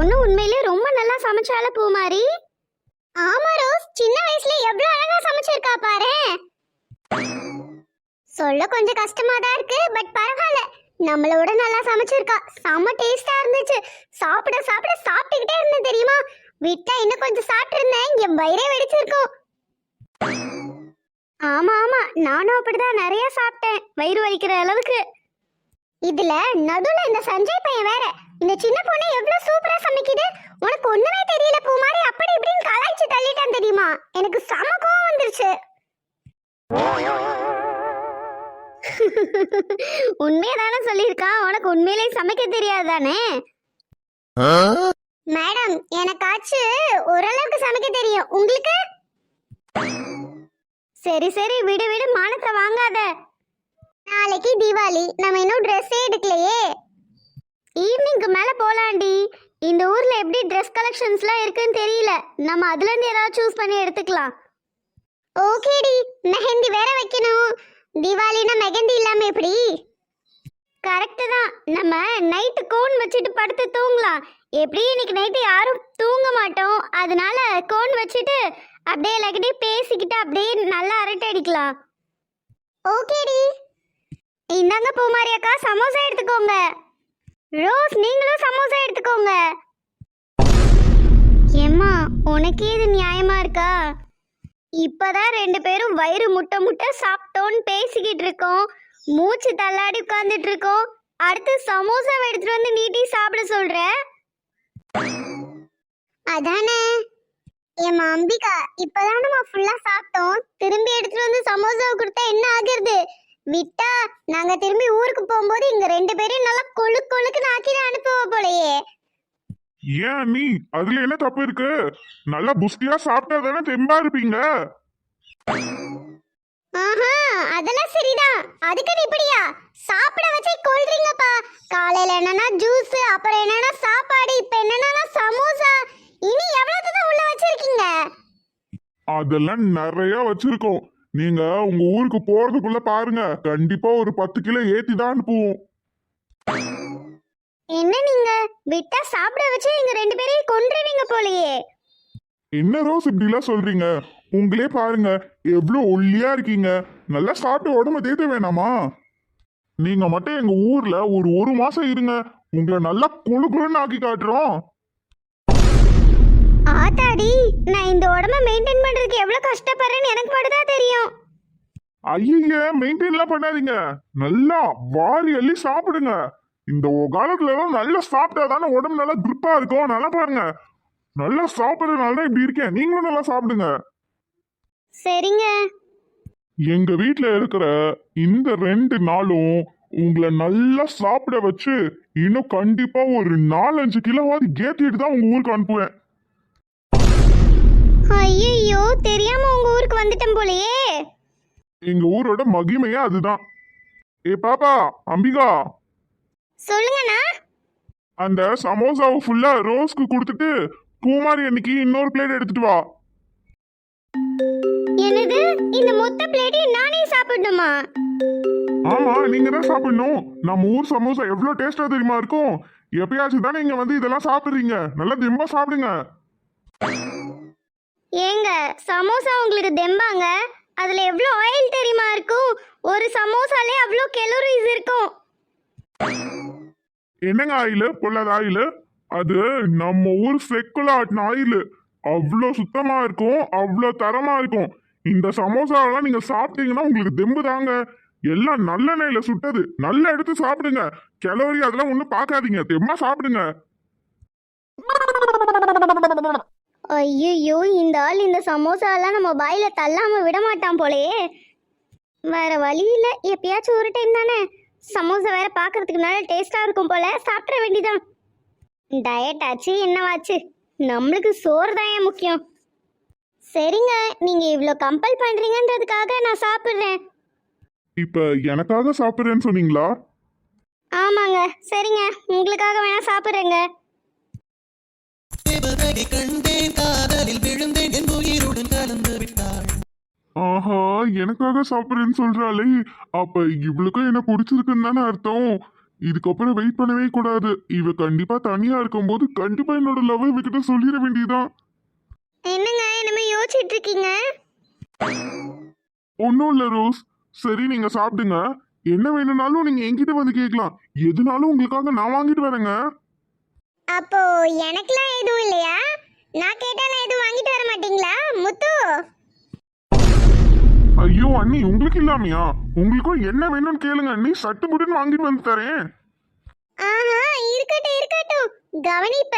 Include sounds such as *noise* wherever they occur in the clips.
பொண்ணு உண்மையிலே ரொம்ப நல்லா சமைச்சால பூமாரி? ஆமா ரோஸ் சின்ன வயசுல எவ்வளவு அழகா சமைச்சிருக்கா பாரு? சொல்ல கொஞ்சம் கஷ்டமா தான் இருக்கு பட் பரவாயில்ல. நம்மளோட நல்லா சமைச்சிருக்கா. செம டேஸ்டா இருந்துச்சு. சாப்பிட சாப்பிட சாப்பிட்டுக்கிட்டே இருந்தேன் தெரியுமா? விட்டா இன்னும் கொஞ்சம் சாப்பிட்டுருந்தேன். என் வயிறே வெடிச்சிருக்கும். ஆமா ஆமா. நானும் அப்படிதான் நிறைய சாப்பிட்டேன். வயிறு வலிக்கிற அளவுக்கு. இதுல நடுவுல இந்த சஞ்சய் பையன் வேற. இந்த சின்ன பொண்ணு எவ்வளவு சூப்பரா சமைக்குது உனக்கு ஒண்ணுமே தெரியல பூ மாதிரி அப்படி இப்படின்னு கலாய்ச்சி தள்ளிட்டான் தெரியுமா? எனக்கு செம கோவம் வந்துருச்சு. *laughs* உண்மையதானே சொல்லியிருக்கான். உனக்கு உண்மையிலேயே சமைக்க தெரியாது தானே? மேடம் எனக்காச்சு ஓரளவுக்கு சமைக்க தெரியும். உங்களுக்கு? சரி சரி. விடு விடு. மானத்தை வாங்காத. நாளைக்கு தீபாவளி. நம்ம இன்னும் ட்ரெஸ்ஸே எடுக்கலையே. ஈவினிங்க்கு மேலே போகலாண்டி இந்த ஊரில் எப்படி ட்ரெஸ் கலெக்ஷன்ஸ்லாம் இருக்குன்னு தெரியல. நம்ம அதுலேருந்து ஏதாவது சூஸ் பண்ணி எடுத்துக்கலாம். ஓகேடி மெஹந்தி வேற வைக்கணும். தீபாவளினா மெஹந்தி இல்லாமல் எப்படி? கரெக்டு தான். நம்ம நைட்டு கோன் வச்சுட்டு படுத்து தூங்கலாம். எப்படி? இன்னைக்கு நைட்டு யாரும் தூங்க மாட்டோம். அதனால கோன் வச்சுட்டு அப்படியே எல்லாக்கிட்டே பேசிக்கிட்டு அப்படியே நல்லா அரட்டை அடிக்கலாம். ஓகேடி இந்தாங்க பூமாரி அக்கா சமோசா எடுத்துக்கோங்க. ரோஸ் நீங்களும் சமோசா எடுத்துக்கோங்க. ஏம்மா உனக்கே இது நியாயமா இருக்கா? இப்பதான் ரெண்டு பேரும் வயிறு முட்டை முட்டை சாப்பிட்டோன்னு பேசிக்கிட்டு இருக்கோம். மூச்சு தள்ளாடி உட்காந்துட்டு இருக்கோம். அடுத்து சமோசா எடுத்துட்டு வந்து நீட்டி சாப்பிட சொல்ற? அதானே. ஏம்மா அம்பிகா இப்பதான் நம்ம ஃபுல்லா சாப்பிட்டோம். திரும்பி எடுத்துட்டு வந்து சமோசாவை கொடுத்தா என்ன ஆகுறது? விட்டா நாங்க திரும்பி ஊருக்கு போகும்போது இங்க ரெண்டு பேரையும் நல்லா கொழு கொழுக்கு நாக்கிட்டு அனுப்புவோம் போலயே. ஏன் நீ அதுல என்ன தப்பு இருக்கு? நல்லா புஸ்டியா சாப்பிட்டா தானே தெம்பா இருப்பீங்க? ஆஹா அதெல்லாம் சரிதான். அதுக்கு இப்படியா? சாப்பிட வச்சே கொல்றீங்கப்பா. காலையில என்னன்னா ஜூஸ் அப்புறம் என்னன்னா சாப்பாடு இப்ப என்னன்னா சமோசா. இனி எவ்வளவு உள்ள வச்சிருக்கீங்க? அதெல்லாம் நிறைய வச்சிருக்கோம். நீங்க உங்க ஊருக்கு போறதுக்குள்ள பாருங்க. கண்டிப்பா ஒரு பத்து கிலோ ஏத்தி தான் அனுப்புவோம். என்ன நீங்க? விட்டா சாப்பிட வச்சு நீங்க ரெண்டு பேரையும் கொன்றுவீங்க போலயே. என்ன ரோஸ் இப்படிலாம் சொல்றீங்க? உங்களே பாருங்க எவ்வளோ ஒல்லியா இருக்கீங்க. நல்லா சாப்பிட்டு உடம்ப தேத்த வேணாமா? நீங்க மட்டும் எங்க ஊர்ல ஒரு ஒரு மாசம் இருங்க. உங்களை நல்லா குழு குழுன்னு ஆக்கி காட்டுறோம். ஆத்தாடி நான் இந்த உடம்ப மெயின்டைன் பண்றதுக்கு எவ்வளவு கஷ்டப்படுறேன்னு எனக்கு மட்டும்தான் தெரியும். ஐய மெயின்டைன்லாம் பண்ணாதீங்க. நல்லா வாரி அள்ளி சாப்பிடுங்க. இந்த காலத்துல எல்லாம் நல்லா சாப்பிட்டா தானே உடம்பு நல்லா grip-ஆ இருக்கும். நல்லா பாருங்க. நல்லா சாப்பிட்றதுனால தான் இப்படி இருக்கேன். நீங்களும் நல்லா சாப்பிடுங்க. சரிங்க. எங்க வீட்ல இருக்கிற இந்த ரெண்டு நாளும் உங்களை நல்லா சாப்பிட வச்சு இன்னும் கண்டிப்பா ஒரு நாலஞ்சு கிலோவாவது ஏத்திட்டு தான் உங்க ஊருக்கு அனுப்புவேன். ஐயோ தெரியாம உங்க ஊருக்கு வந்துட்டேன் போலயே. எங்க ஊரோட மகிமையே அதுதான். ஏ பாப்பா அம்பிகா. சொல்லுங்கண்ணா. அந்த சமோசாவை ஃபுல்லா ரோஸ்க்கு கொடுத்துட்டு பூமாரி அன்னைக்கு இன்னொரு பிளேட் எடுத்துட்டு வா. என்னது? இந்த மொத்த பிளேட்டையும் நானே சாப்பிடணுமா? ஆமா நீங்க தான் சாப்பிடணும். நம்ம ஊர் சமோசா எவ்வளவு டேஸ்டா தெரியுமா இருக்கும்? எப்பயாச்சும் தானே இங்க வந்து இதெல்லாம் சாப்பிடுறீங்க. நல்லா தெம்பா சாப்பிடுங்க. ஏங்க சமோசா உங்களுக்கு தெம்பாங்க? அதுல எவ்வளோ ஆயில் தெரியுமா இருக்கும்? ஒரு சமோசாலே அவ்வளோ கெலோரிஸ் இருக்கும். என்னங்க ஆயில் பொல்லாத ஆயில் அது நம்ம ஊர் செக்குல ஆட்டின ஆயில் அவ்வளோ சுத்தமாக இருக்கும் அவ்வளோ தரமாக இருக்கும். இந்த சமோசாவெல்லாம் நீங்கள் சாப்பிட்டீங்கன்னா உங்களுக்கு தெம்பு தாங்க. எல்லாம் நல்லெண்ணெயில் சுட்டது. நல்லா எடுத்து சாப்பிடுங்க. கெலோரி அதெல்லாம் ஒன்றும் பார்க்காதீங்க. தெம்மா சாப்பிடுங்க. ஐயோ இந்த ஆள் இந்த சமோசாலாம் நம்ம வாயில தள்ளாம விட மாட்டான் போலயே. வேற வழி இல்ல. எப்பயாச்சும் ஒரு டைம் தானே. சமோசா வேற பார்க்கறதுக்கு நல்ல டேஸ்டா இருக்கும் போல. சாப்பிட வேண்டியதான் டயட் ஆச்சு என்னவாச்சு? நம்மளுக்கு சோறு தான் முக்கியம்? சரிங்க நீங்க இவ்வளோ கம்பல் பண்றீங்கன்றதுக்காக நான் சாப்பிட்றேன். இப்ப எனக்காக சாப்பிடுறேன்னு சொன்னீங்களா? ஆமாங்க. சரிங்க உங்களுக்காக வேணா சாப்பிட்றேங்க. தேவதையை கண்டேன் காதலில் விழுந்தேன் என் உயிருடன் கலந்து விட்டாள். ஆஹா எனக்காக சாப்பிடுறேன்னு சொல்றாளே. அப்ப இவளுக்கும் என்ன பிடிச்சிருக்குன்னு தானே அர்த்தம்? இதுக்கப்புறம் வெயிட் பண்ணவே கூடாது. இவ கண்டிப்பா தனியா இருக்கும்போது கண்டிப்பா என்னோட லவ் இவகிட்ட சொல்லிட வேண்டியதுதான். என்னங்க என்னமே யோசிச்சுட்டு இருக்கீங்க? ஒன்றும் இல்லை ரோஸ். சரி நீங்க சாப்பிடுங்க. என்ன வேணும்னாலும் நீங்க என்கிட்ட வந்து கேட்கலாம். எதுனாலும் உங்களுக்காக நான் வாங்கிட்டு வரேங்க. அப்போ எனக்குலாம் எதுவும் இல்லையா? நான் கேட்டாலும் எதுவும் வாங்கிட்டு வர மாட்டீங்களா முத்து? ஐயோ அண்ணி உங்களுக்கு இல்லாமையா? உங்களுக்கும் என்ன வேணும்னு கேளுங்க அண்ணி. சட்டு புட்டுன்னு வாங்கிட்டு வந்து தரேன். ஆஹா இருக்கட்டும் இருக்கட்டும். கவனிப்ப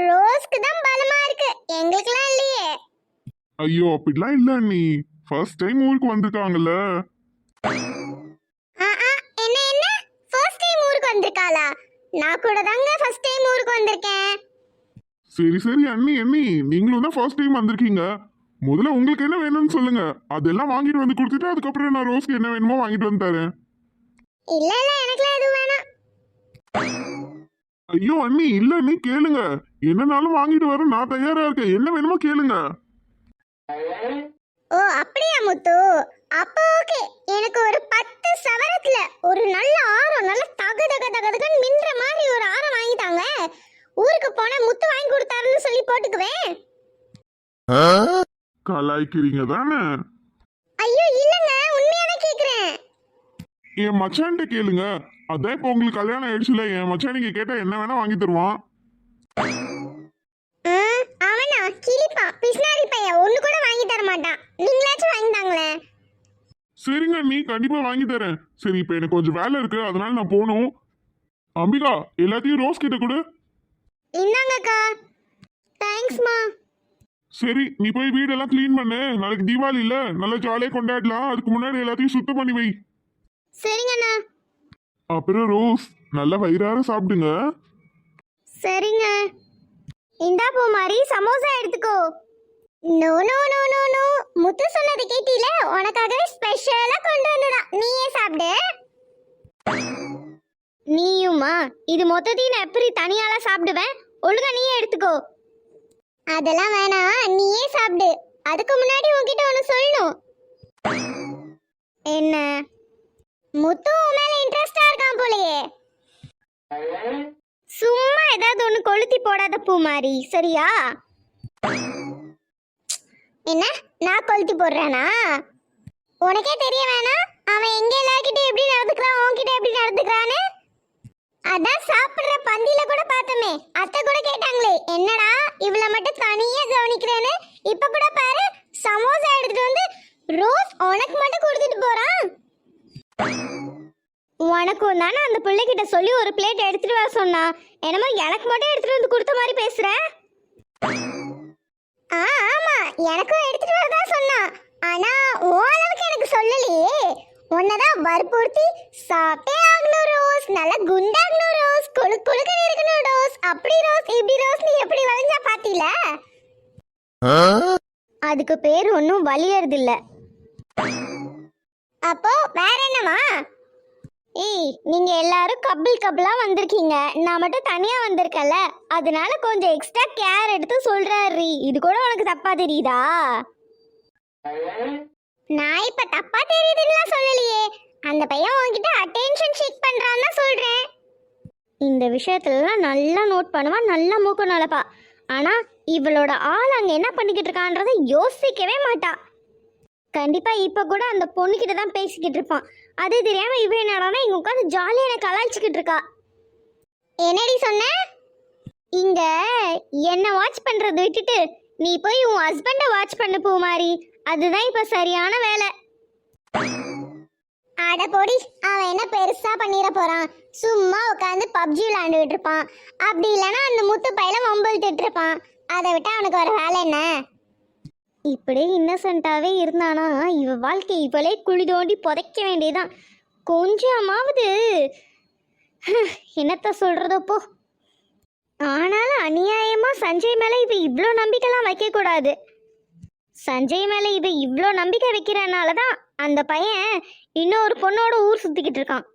ரோஸ்க்கு தான் பலமா இருக்கு. எங்களுக்குலாம் இல்லையே. ஐயோ அப்படிலாம் இல்ல அண்ணி. ஃபர்ஸ்ட் டைம் ஊருக்கு வந்திருக்காங்கல்ல. ஆ, ஆ, என்ன என்ன? ஃபர்ஸ்ட் டைம் ஊருக்கு வந்திருக்காளா? நான் கூட தாங்க ஃபர்ஸ்ட் டைம் ஊருக்கு வந்திருக்கேன். சரி சரி அண்ணி அண்ணி நீங்களும் தான் ஃபர்ஸ்ட் டைம் வந்திருக்கீங்க. முதல்ல உங்களுக்கு என்ன வேணும்னு சொல்லுங்க. அதெல்லாம் வாங்கிட்டு வந்து கொடுத்துட்டு அதுக்கப்புறம் நான் ரோஸ்க்கு என்ன வேணுமோ வாங்கிட்டு வந்து தரேன். இல்ல இல்ல எனக்குலாம் எதுவும் வேணாம். ஐயோ அண்ணி இல்ல அண்ணி கேளுங்க. என்னனாலும் வாங்கிட்டு வர நான் தயாரா இருக்கேன். என்ன வேணுமோ கேளுங்க. ஓ அப்படியா முத்து? அப்போ ஓகே. எனக்கு ஒரு பத்து சவரத்துல ஒரு நல்ல ஆரம் நல்ல தக தக தக தகன்னு மின்ற மாதிரி ஒரு ஆரம் வாங்கிட்டாங்க ஊருக்கு போனா முத்து வாங்கி கொடுத்தாருன்னு சொல்லி போட்டுக்குவேன். கலாய்க்கிறீங்க தானே? ஐயோ இல்லங்க. உண்மையாவே கேக்குறேன். என் மச்சான்ட்ட கேளுங்க. அதான் இப்போ உங்களுக்கு கல்யாணம் ஆயிடுச்சுல. என் மச்சான் நீங்க கேட்டா என்ன வேணா வாங்கி தருவான். அவனா? கிளிப்பா? பிஸ்னாரி பையன். ஒண்ணு கூட வாங்கி தர மாட்டான் நீங்களாச்சும் வாங்கி தாங்களேன். சரிங்க நீ கண்டிப்பா வாங்கி தரேன். சரி இப்போ எனக்கு கொஞ்சம் வேலை இருக்கு அதனால நான் போகணும். அம்பிகா எல்லாத்தையும் ரோஸ் கிட்ட கொடு. இந்தாங்கக்கா தேங்க்ஸ்மா சரி நீ போய் வீடெல்லாம் க்ளீன் பண்ணு. நாளைக்கு தீபாவளி இல்ல நல்லா ஜாலியாக கொண்டாடலாம். அதுக்கு முன்னாடி எல்லாத்தையும் சுத்தம் பண்ணி வை. சரிங்கண்ணா அப்புறம் ரோஸ் நல்லா வயிறார சாப்பிடுங்க. சரிங்க. இந்தா போ மாதிரி சமோசா எடுத்துக்கோ. No no no no no Muthu சொன்னது கேட்டில? உனக்காகவே ஸ்பெஷலா கொண்டு வந்ததா. நீயே சாப்பிடு. நீயுமா? இது மொத்தத்தையும் நான் எப்படி தனியால சாப்பிடுவேன்? ஒழுங்கா நீயே எடுத்துக்கோ. அதெல்லாம் வேணாம். நீயே சாப்பிடு. அதுக்கு முன்னாடி உன்கிட்ட ஒன்று சொல்லணும். என்ன? முத்து உன் மேல இன்ட்ரெஸ்டா இருக்கான் போலயே. சும்மா ஏதாவது ஒன்று கொளுத்தி போடாத பூ மாதிரி சரியா? என்ன? நான் கொளுத்தி போடுறேனா? உனக்கே தெரிய வேணாம். அவன் எங்க எல்லார்கிட்ட எப்படி நடந்துக்கிறான் உன்கிட்ட எப்படி நடந்துக்கிறான்னு? அதான் சாப்பிடுற பந்தியில கூட பார்த்தோமே. அத்தை கூட கேட்டாங்களே என்னடா இவள மட்டும் தனியா கவனிக்கிறேன்னு? இப்ப கூட பாரு சமோசா எடுத்துட்டு வந்து ரோஸ் உனக்கு மட்டும் கொடுத்துட்டு போறான். உனக்கும் தானே அந்த பிள்ளைகிட்ட சொல்லி ஒரு பிளேட் எடுத்துட்டு வர சொன்னா என்னமோ எனக்கு மட்டும் எடுத்துட்டு வந்து கொடுத்த மாதிரி பேசுற? ஆ எனக்கும் எடுத்துட்டு வரதா சொன்னான் ஆனா உன் அளவுக்கு எனக்கு சொல்லலையே. உன்னதான் வற்புறுத்தி சாப்பிட்டே ஆகணும் ரோஸ். நல்லா குண்டாகணும் ரோஸ். கொழு கொழுக்கன்னு இருக்கணும் ரோஸ். அப்படி ரோஸ் இப்படி ரோஸ் நீ எப்படி வளைஞ்சா பாத்தீல? அதுக்கு பேர் ஒன்றும் வலியறது அப்போ வேற என்னமா ஏய் நீங்க எல்லாரும் கப்பிள் கபிளா வந்திருக்கீங்க. நான் மட்டும் தனியா வந்திருக்கல அதனால கொஞ்சம் எக்ஸ்ட்ரா கேர் எடுத்து சொல்றாரு. இது கூட உனக்கு தப்பா தெரியுதா? நான் இப்ப தப்பா தெரியுதுன்னா சொல்லலையே. அந்த பையன் உன்கிட்ட அட்டென்ஷன் ஷீக் பண்றான்னு தான் சொல்றேன். இந்த விஷயத்துலலாம் நல்லா நோட் பண்ணுவான் நல்லா மூக்கு நலப்பா ஆனா இவளோட ஆள் அங்க என்ன பண்ணிக்கிட்டு இருக்கான்றதை யோசிக்கவே மாட்டா. கண்டிப்பா இப்ப கூட அந்த பொண்ணுகிட்ட தான் பேசிக்கிட்டு இருப்பான். அது தெரியாம இவ என்னடானா இங்க உட்காந்து ஜாலியா என்ன கலாய்ச்சிக்கிட்டு இருக்கா. என்னடி சொன்ன? இங்க என்ன வாட்ச் பண்றதை விட்டுட்டு நீ போய் உன் ஹஸ்பண்ட வாட்ச் பண்ண போ மாதிரி அதுதான் இப்ப சரியான வேலை. அட பொடி அவன் என்ன பெருசா பண்ணிட போறான். சும்மா உட்காந்து பப்ஜி விளையாண்டுட்டு இருப்பான். அப்படி இல்லைன்னா அந்த முத்து பையில வம்பிழுத்துட்டு இருப்பான். அதை விட்டு அவனுக்கு ஒரு வேலை என்ன? இப்படியே இன்னசென்ட்டாகவே இருந்தானா? இவ வாழ்க்கை இவளே குழி தோண்டி புதைக்க வேண்டியதான் கொஞ்சமாவது. என்னத்த சொல்கிறதப்போ ஆனாலும் அநியாயமாக சஞ்சய் மேலே இவ இவ்வளோ நம்பிக்கைலாம் வைக்கக்கூடாது. சஞ்சய் மேலே இவ இவ்வளோ நம்பிக்கை வைக்கிறனால தான் அந்த பையன் இன்னொரு பொண்ணோட ஊர் சுற்றிக்கிட்டு இருக்கான்.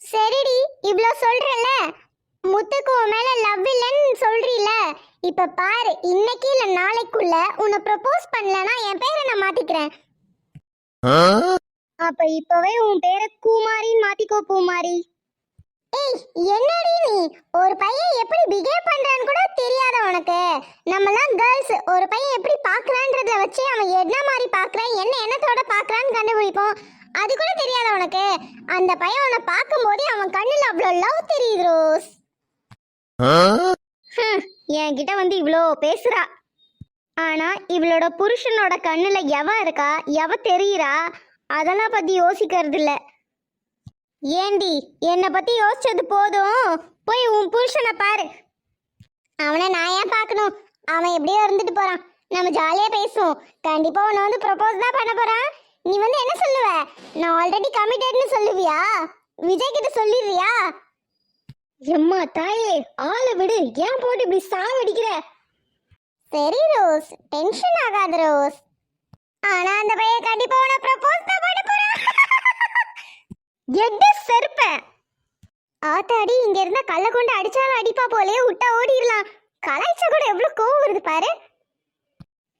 சரிடி இவ்வளோ சொல்கிறல்ல முத்துக்கு உன் மேல லவ் இல்லைன்னு சொல்றீல? இப்ப பாரு இன்னைக்கு இல்ல நாளைக்குள்ள உன்னை ப்ரப்போஸ் பண்ணலனா என் பேரை நான் மாத்திக்கிறேன். அப்ப இப்பவே உன் பேரை கூமாரின்னு மாத்திக்கோ பூமாரி. ஏய் என்னடி நீ? ஒரு பையன் எப்படி பிஹேவ் பண்றான்னு கூட தெரியாத உனக்கு? நம்மலாம் கேர்ள்ஸ் ஒரு பையன் எப்படி பார்க்கறான்றத வச்சு அவன் என்ன மாதிரி பார்க்கறான் என்ன எண்ணத்தோட பார்க்கறான்னு கண்டுபிடிப்போம். அது கூட தெரியாத உனக்கு? அந்த பையன் உன்னை பார்க்கும்போதே அவன் கண்ணுல அவ்வளோ லவ் தெரியுது ரோஸ். என்கிட்ட வந்து இவ்வளோ பேசுறா. ஆனா இவளோட புருஷனோட கண்ணுல எவ இருக்கா எவ தெரியுறா அதெல்லாம் பத்தி யோசிக்கிறது இல்ல ஏண்டி என்னை பத்தி யோசிச்சது போதும். போய் உன் புருஷனை பாரு. அவனை நான் ஏன் பார்க்கணும்? அவன் எப்படியோ இருந்துட்டு போறான். நம்ம ஜாலியா பேசுவோம். கண்டிப்பா உன்னை வந்து ப்ரப்போஸ் தான் பண்ண போறான். நீ வந்து என்ன சொல்லுவ? நான் ஆல்ரெடி கமிட்டட்னு சொல்லுவியா? விஜய் கிட்ட சொல்லிடுறியா? எம்மா தாயே ஆளை விடு. ஏன் போட்டு இப்படி சாவடிக்கிற சரி ரோஸ். டென்ஷன் ஆகாத ரோஸ். ஆனா அந்த பையன் கண்டிப்பா உன ப்ரப்போஸ் தான் பண்ண போறான். எட்டு செருப்ப? ஆத்தாடி இங்க இருந்தா கல்ல கொண்டு அடிச்சாலும் அடிப்பா போலயே விட்டா ஓடிடலாம். கலாய்ச்சா கூட எவ்வளவு கோவம் வருது பாரு.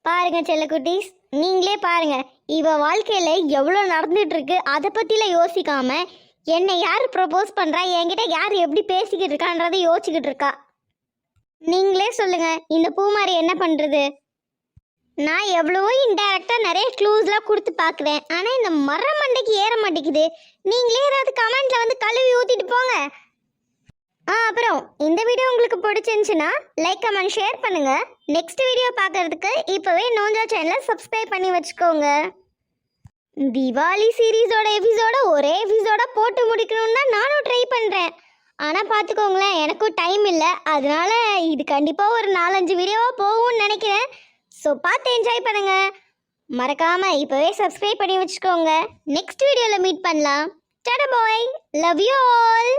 பாருங்க செல்லக்குட்டீஸ் நீங்களே பாருங்க இவ வாழ்க்கையில எவ்வளோ நடந்துட்டு இருக்கு அதை பத்தில யோசிக்காம என்னை யார் ப்ரொபோஸ் பண்ணுறா என்கிட்ட யார் எப்படி பேசிக்கிட்டு இருக்கான்றதை யோசிச்சுக்கிட்டு இருக்கா. நீங்களே சொல்லுங்க இந்த பூமாரி என்ன பண்ணுறது நான் எவ்வளவோ இன்டைரக்டா நிறைய க்ளூஸ்லாம் கொடுத்து பார்க்குறேன். ஆனால் இந்த மர மண்டைக்கு ஏற மாட்டேங்குது. நீங்களே ஏதாவது கமெண்ட்டில் வந்து கழுவி ஊற்றிட்டு போங்க. ஆ அப்புறம் இந்த வீடியோ உங்களுக்கு பிடிச்சிருந்துச்சுன்னா லைக் கமெண்ட் ஷேர் பண்ணுங்கள் நெக்ஸ்ட் வீடியோ பார்க்கறதுக்கு இப்போவே நோஞ்சா சேனலை சப்ஸ்கிரைப் பண்ணி வச்சுக்கோங்க. திவாலி சீரீஸோட எபிசோட ஒரே எபிசோட போட்டு முடிக்கணும்னு தான் நானும் ட்ரை பண்ணுறேன் ஆனால் பார்த்துக்கோங்களேன் எனக்கும் டைம் இல்லை. அதனால இது கண்டிப்பாக ஒரு நாலஞ்சு வீடியோவாக போகும்னு நினைக்கிறேன். ஸோ பார்த்து என்ஜாய் பண்ணுங்கள் மறக்காமல் இப்போவே சப்ஸ்கிரைப் பண்ணி வச்சுக்கோங்க. நெக்ஸ்ட் வீடியோவில் மீட் பண்ணலாம். Tata bye love you all